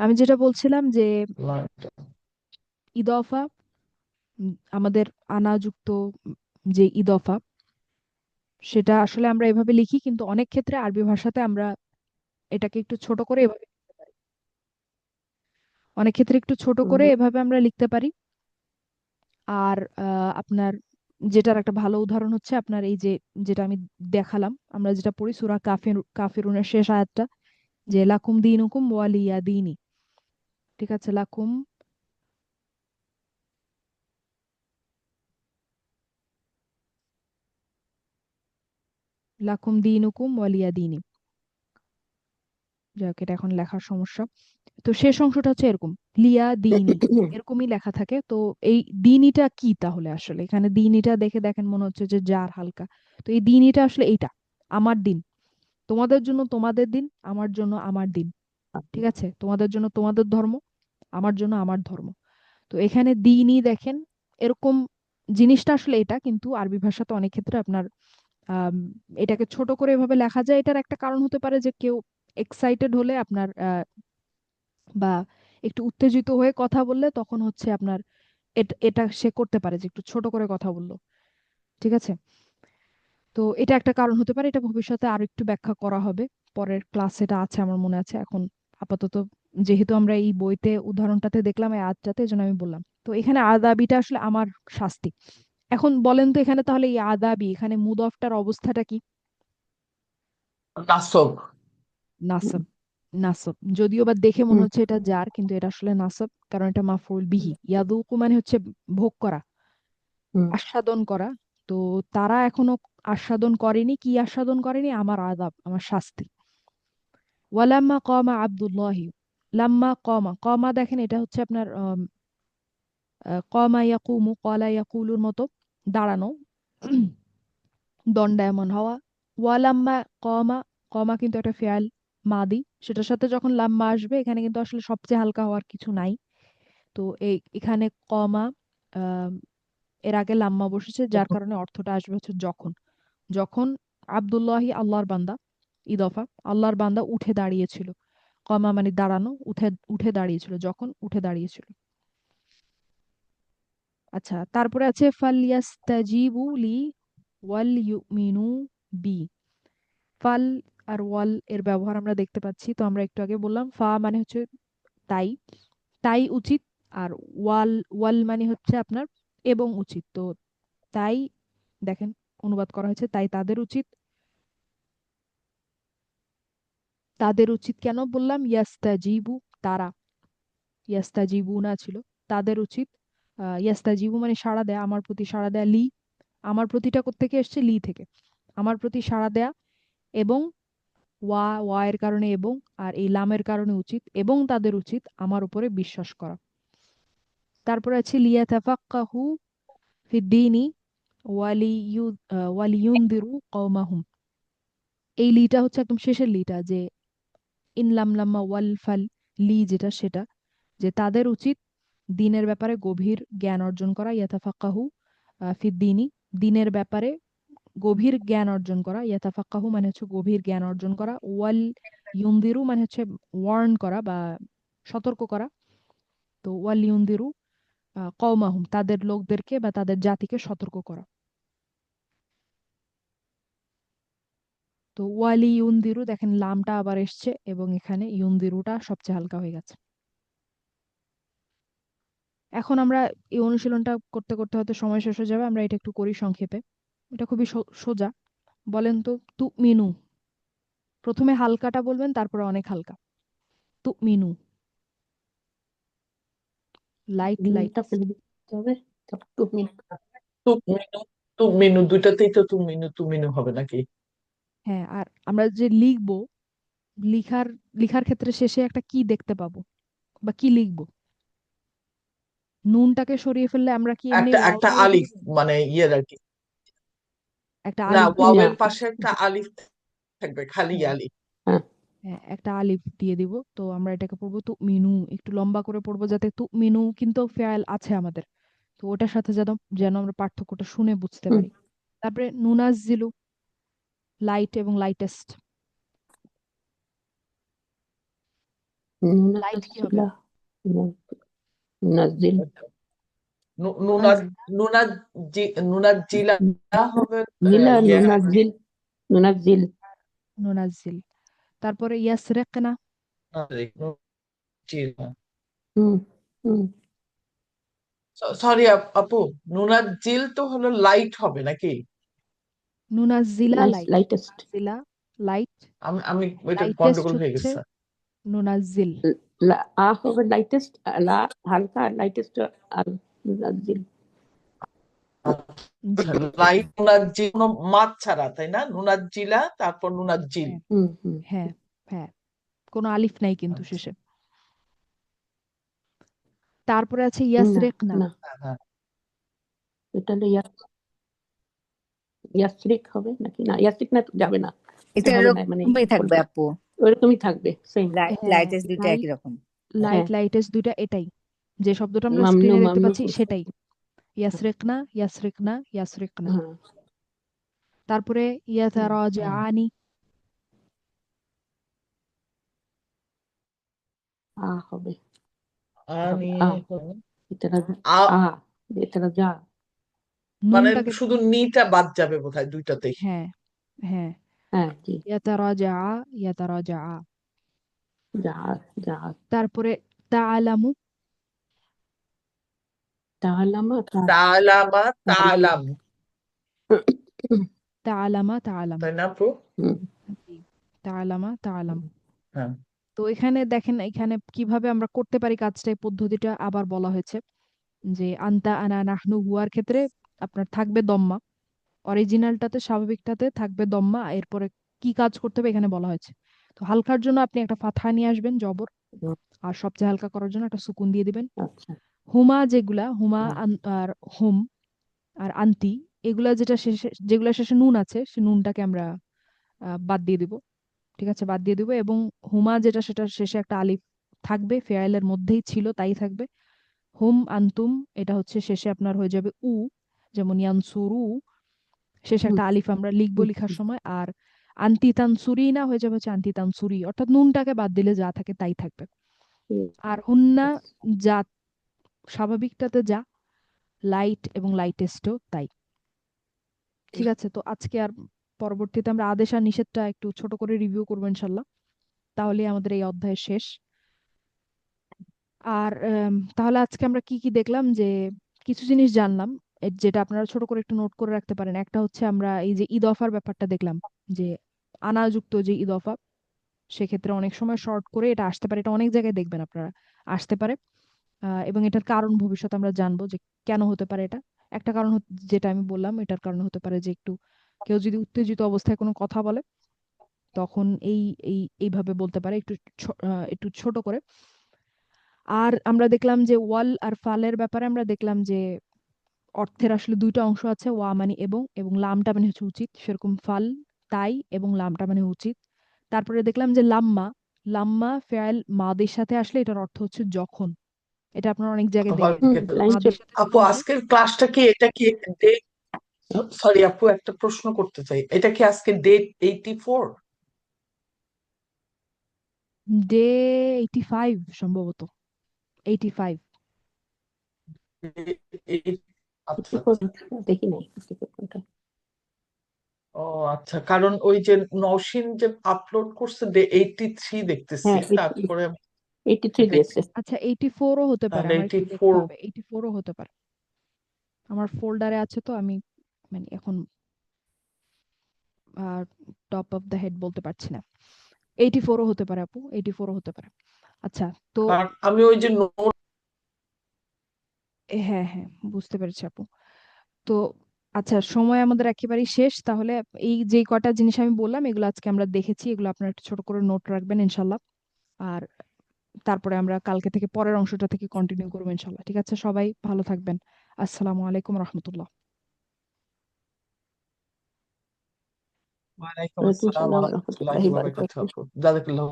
আমি যেটা বলছিলাম যে ইদফা আমাদের আনাযুক্ত যে ইদফা সেটা আসলে আমরা এভাবে লিখি কিন্তু অনেক ক্ষেত্রে আরবি ভাষাতে আমরা এটাকে একটু ছোট করে এভাবে অনেক ক্ষেত্রে একটু ছোট করে এভাবে আমরা লিখতে পারি। আর আপনার যেটার একটা ভালো উদাহরণ হচ্ছে আপনার এই যে, যেটা আমি দেখালাম, আমরা যেটা পড়ি সূরা কাফির, কাফিরুনের শেষ আয়াতটা, যে, লাকুম দীনুকুম ওয়ালিয়া দীনি। ঠিক আছে? লাকুম লাকুম দীনুকুম ওয়ালিয়া দীনি। যাক, এটা এখন লেখার সমস্যা। তো শেষ অংশটা হচ্ছে এরকম লিয়া দিনী এরকমই লেখা থাকে। তো এই দিনীটা কি তাহলে আসলে? এখানে দিনীটা দেখে দেখেন মনে হচ্ছে যে যার হালকা। তো এই দিনীটা আসলে এইটা আমার দিন। তোমাদের জন্য তোমাদের দিন আমার জন্য আমার দিন। ঠিক আছে? তোমাদের জন্য তোমাদের ধর্ম আমার জন্য আমার ধর্ম। তো এখানে দিনই দেখেন এরকম জিনিসটা আসলে এটা কিন্তু আরবি ভাষাতে অনেক ক্ষেত্রে আপনার এটাকে ছোট করে এভাবে লেখা যায়। এটার একটা কারণ হতে পারে যে কেউ এক্সাইটেড হলে আপনার আহ, বা একটু উত্তেজিত হয়ে কথা বললে তখন হচ্ছে আপনার এটা সে করতে পারে যে একটু ছোট করে কথা বলল। ঠিক আছে? তো এটা একটা কারণ হতে পারে এটা ভবিষ্যতে আর একটু ব্যাখ্যা করা হবে। পরের ক্লাস এটা আছে আমার মনে আছে এখন আপাতত যেহেতু আমরা এই বইতে উদাহরণটাতে দেখলাম এই আয়াতটাতে এই জন্য আমি বললাম। তো এখানে আদাবিটা আসলে আমার শাস্তি। এখন বলেন তো এখানে তাহলে এই আদাবি এখানে মুদফটার অবস্থাটা কি? নাসব নাসব নাসব। যদিও বা দেখে মনে হচ্ছে এটা জার কিন্তু এটা আসলে নাসব কারণ এটা মাফউল বিহি। ইয়াদুকু মানে হচ্ছে ভোগ করা আস্বাদন করা। তো তারা এখনও আস্বাদন করেনি কি আস্বাদন করেনি? আমার আদাব আমার শাস্তি। ওয়ালাম্মা কমা আব্দুল্লাহি লাম্মা কমা কমা দেখেন এটা হচ্ছে আপনার কমা ইয়াকুমু কলা ইয়াকুলুর মতো দাঁড়ানো দণ্ডায়মন হওয়া। ওয়ালাম্মা কমা কমা কিন্তু একটা ফেয়াল মাদি সেটার সাথে যখন লাম্মা আসবে এখানে কিন্তু আসলে সবচেয়ে হালকা হওয়ার কিছু নাই। তো এই এখানে কমা এর আগে লাম্মা বসেছে যার কারণে অর্থটা আসবে হচ্ছে যখন। যখন আব্দুল্লাহি আল্লাহর বান্দা ইদফা আল্লাহর বান্দা উঠে দাঁড়িয়েছিল। কমা মানে দাঁড়ানো উঠে উঠে দাঁড়িয়েছিল যখন উঠে দাঁড়িয়েছিল। আচ্ছা তারপরে আছে ফালিয়াস্তাজিবু লি ওয়াল ইউমিনু বি। ফাল আর ওয়াল এর ব্যবহার আমরা দেখতে পাচ্ছি। তো আমরা একটু আগে বললাম ফা মানে হচ্ছে তাই তাই উচিত আর ওয়াল ওয়াল মানে হচ্ছে আপনার এবং উচিত। তো তাই দেখেন অনুবাদ করা হয়েছে তাই তাদের উচিত। তাদের উচিত কেন বললাম? ইয়াস্তাজিবু তারা ইয়াস্তাজিবু না ছিল তাদের উচিত। আহ, ইয়াস্তাজিবু মানে সাড়া দেয়া আমার প্রতি সাড়া দেয়া লি। আমার প্রতিটা থেকে এসছে? লি থেকে। আমার প্রতি সাড়া দেয়া এবং ওয়া ওয়া এর কারণে এবং আর এই লামের কারণে উচিত এবং তাদের উচিত আমার উপরে বিশ্বাস করা। তারপরে আছে লিয়াতাফাক্কাহু ফিদ্দীনি আহ, ওয়ালিয়ুনদিরু কওমাহুম। এই লিটা হচ্ছে একদম শেষের লিটা যে ইনলাম লাম্মা ওয়াল ফাল লি যেটা সেটা যে তাদের উচিত দিনের ব্যাপারে গভীর জ্ঞান অর্জন করা ইয়াতাফাক্কাহু ফিদ্দীনি। দিনের ব্যাপারে গভীর জ্ঞান অর্জন করা, ইয়াতাফাক্কাহু মানে হচ্ছে গভীর জ্ঞান অর্জন করা, ওয়াল ইউনদিরু মানে হচ্ছে ওয়ার্ন করা বা সতর্ক করা। তো ওয়াল ইউনদিরু কওমাহুম, তাদের লোকদেরকে বা তাদের জাতিকে সতর্ক করা। তো ওয়ালি ইউনদিরু, দেখেন লামটা আবার এসছে এবং এখানে ইউনদিরুটা সবচেয়ে হালকা হয়ে গেছে। এখন আমরা এই অনুশীলনটা করতে করতে হয়তো সময় শেষ হয়ে যাবে, আমরা এটা একটু করি সংক্ষেপে। এটা খুবই সোজা। বলেন তো তু মিনু প্রথমে হালকাটা বলবেন তারপরে অনেক হালকা। তু মিনু লাইট লাইট মিনিটটা ফেলে দিতে হবে তারপর টু মিনিট তুমিনু তুমিনু দুইটাতেই তো তুমিনু তুমিনু হবে নাকি? হ্যাঁ আর আমরা যে লিখব লিখার লিখার ক্ষেত্রে শেষে একটা কি দেখতে পাবো? বা কি লিখব? নুনটাকে সরিয়ে ফেললে আমরা কি একটা আলিফ মানে ইয়ের আর কি। একটা না আলিফ ওয়াওয়ের পাশে একটা আলিফ থাকবে খালি হ্যাঁ। আলিফ। হ্যাঁ। হ্যাঁ। একটা আলিফ দিয়ে দিব। তো আমরা এটাকে পড়ব তু মিনু একটু লম্বা করে পড়ব যাতে তু মিনু কিন্তু ফেয়াল আছে আমাদের। তো ওটার সাথে যেন যেন আমরা পার্থক্যটা শুনে বুঝতে পারি। তারপরে নুনাজ্জিলু লাইট এবং লাইটেস্ট। লাইট কি হবে? নাজিল জিলা হবে জিলা তারপরে ইয়াসরিকনা জিলা। সরি আপু নুনা জিল তো হলো লাইট হবে নাকি? নুনাজিলা লাইট লাইটেস্ট। জিলা লাইট। আমি আমি এটা গন্ডগোল হয়ে গেছে। নুনাজিল আ হবে লাইটেস্ট লা হালকা লাইটেস্ট আর নুনা জি কোনো মাছ ছাড়া তাই না? তারপর হুম হ্যাঁ হ্যাঁ। কোনো আলিফ নাই কিন্তু আচ্ছা। শেষে। তারপরে আছে ইয়াসরিকনা না হ্যাঁ এটা হলো ইয়াসরিক হবে নাকি? না ইয়াসরিক না যাবে না। এটা মানে এরকমই থাকবে আপু। ওরকমই থাকবে সেম লাইট হ্যাঁ, লাইটেস্ট দুইটা একই রকম। লাইট হ্যাঁ। লাইটেস্ট দুইটা এটাই। যে শব্দটা আমরা মামনু, স্ক্রিনে দেখতে মামনু পাচ্ছি করছে। সেটাই। ইয়াসরিকনা ইয়াসরিকনা ইয়াসরিকনা। হ্যাঁ তারপরে ইয়াতারাজাআনি। আ হবে। আমি আ। এটা রাজা আ- আ এটা রাজা মানে নুনটাকে শুধু নিটা বাদ যাবে বোধহয় দুইটাতেই। হ্যাঁ হ্যাঁ। হ্যাঁ জি। যা যা। তারপরে তাআলামু। তালামা তালাম তাই না আপু হুম জি, হ্যাঁ তো এখানে দেখেন এখানে কীভাবে আমরা করতে পারি কাজটা এই পদ্ধতিটা আবার বলা হয়েছে যে আন্তা আনা নাহনু হুয়ার ক্ষেত্রে আপনার থাকবে দম্মা। অরিজিনালটাতে স্বাভাবিকটাতে থাকবে দম্মা। এরপরে কি কাজ করতে হবে এখানে বলা হয়েছে। তো হালকার জন্য আপনি একটা ফাথা নিয়ে আসবেন জবর। আর সবচেয়ে হালকা করার জন্য একটা সুকুন দিয়ে দিবেন। আচ্ছা। হুমা যেগুলা হুমা আর হুম আর আন্তি এগুলা যেটা শেষে যেগুলা শেষে নুন আছে সে নুনটাকে আমরা বাদ দিয়ে দিব। ঠিক আছে? বাদ দিয়ে দিব এবং হুমা যেটা সেটা শেষে একটা আলিফ থাকবে ফেয়ালের মধ্যেই ছিল তাই থাকবে। হুম আন্তুম এটা হচ্ছে শেষে আপনার হয়ে যাবে উ যেমন ইয়ানসুরু। শেষে একটা আলিফ আমরা লিখব লেখার সময় আর আন্তি তানসুরি না হয়ে যাবে হচ্ছে আন্তি তানসুরি অর্থাৎ নুনটাকে বাদ দিলে যা থাকে তাই থাকবে। আর হুন্না যা স্বাভাবিকটাতে যা লাইট এবং লাইটেস্টও তাই। ঠিক আছে, তো আজকে আর পরবর্তীতে আমরা আদেশ আর নিষেধটা একটু ছোট করে রিভিউ করব ইনশাল্লাহ। তাহলে আমাদের এই অধ্যায় শেষ। আর তাহলে আজকে আমরা কি কি দেখলাম যে কিছু জিনিস জানলাম যেটা আপনারা ছোট করে একটু নোট করে রাখতে পারেন। একটা হচ্ছে আমরা এই যে ইদফার ব্যাপারটা দেখলাম, যে আনাযুক্ত যে ইদফা সেক্ষেত্রে অনেক সময় শর্ট করে এটা আসতে পারে, এটা অনেক জায়গায় দেখবেন আপনারা, আসতে পারে। এবং এটার কারণ ভবিষ্যতে আমরা জানব যে কেন হতে পারে এটা। একটা কারণ যেটা আমি বললাম, এটার কারণ হতে পারে যে একটু কেউ যদি উত্তেজিত অবস্থায় কোনো কথা বলে, তখন এই এই, এইভাবে বলতে পারে, একটু একটু ছোট করে। আর আমরা দেখলাম যে ওয়াল আর ফালের ব্যাপারে আমরা দেখলাম যে অর্থের আসলে দুইটা অংশ আছে, ওয়া মানে এবং এবং লামটা মানে হচ্ছে উচিত। সেরকম ফাল, তাই এবং লামটা মানে উচিত। তারপরে দেখলাম যে লাম্মা লাম্মা, ফেয়াল, মাদের সাথে আসলে এটার অর্থ হচ্ছে যখন। এটা আপনারা অনেক জায়গায় দেখবেন আপু আজকের ক্লাসটা কি? এটা কি সরি আপু একটা প্রশ্ন করতে চাই। এটা কি আজকে date eighty four? Day eighty five সম্ভবত। Eighty five. আচ্ছা দেখি নাই। ও আচ্ছা। কারণ ওই যে নওশিন যে আপলোড করছে ডে এইটি থ্রি দেখতেছি। হ্যাঁ, 83 তারপরে এইটি থ্রি দিয়েছে আচ্ছা হতে পারে আমার 84 হতে পারে। ফোল্ডারে আছে তো আমি মানে এখন টপ অফ দ্য হেড বলতে পারছি না। এইটি ফোরও হতে পারে আপু এইটি ফোরও হতে পারে। আচ্ছা তো আমি ওই যে হ্যাঁ হ্যাঁ বুঝতে পেরেছি আপু। তো আচ্ছা সময় আমাদের একেবারেই শেষ তাহলে এই যে কটা জিনিস আমি বললাম এগুলো আজকে আমরা দেখেছি এগুলো আপনারা একটু ছোট করে নোট রাখবেন ইনশাল্লাহ। আর তারপরে আমরা কালকে থেকে পরের অংশটা থেকে কন্টিনিউ করব ইনশাল্লাহ ঠিক আছে? সবাই ভালো থাকবেন। আসসালামু আলাইকুম রহমতুল্লাহ। ওয়ালাইকুম আসসালাম ওয়া রাহমাতুল্লাহি ওয়া বারাকাতুহু। জাযাকাল্লাহ।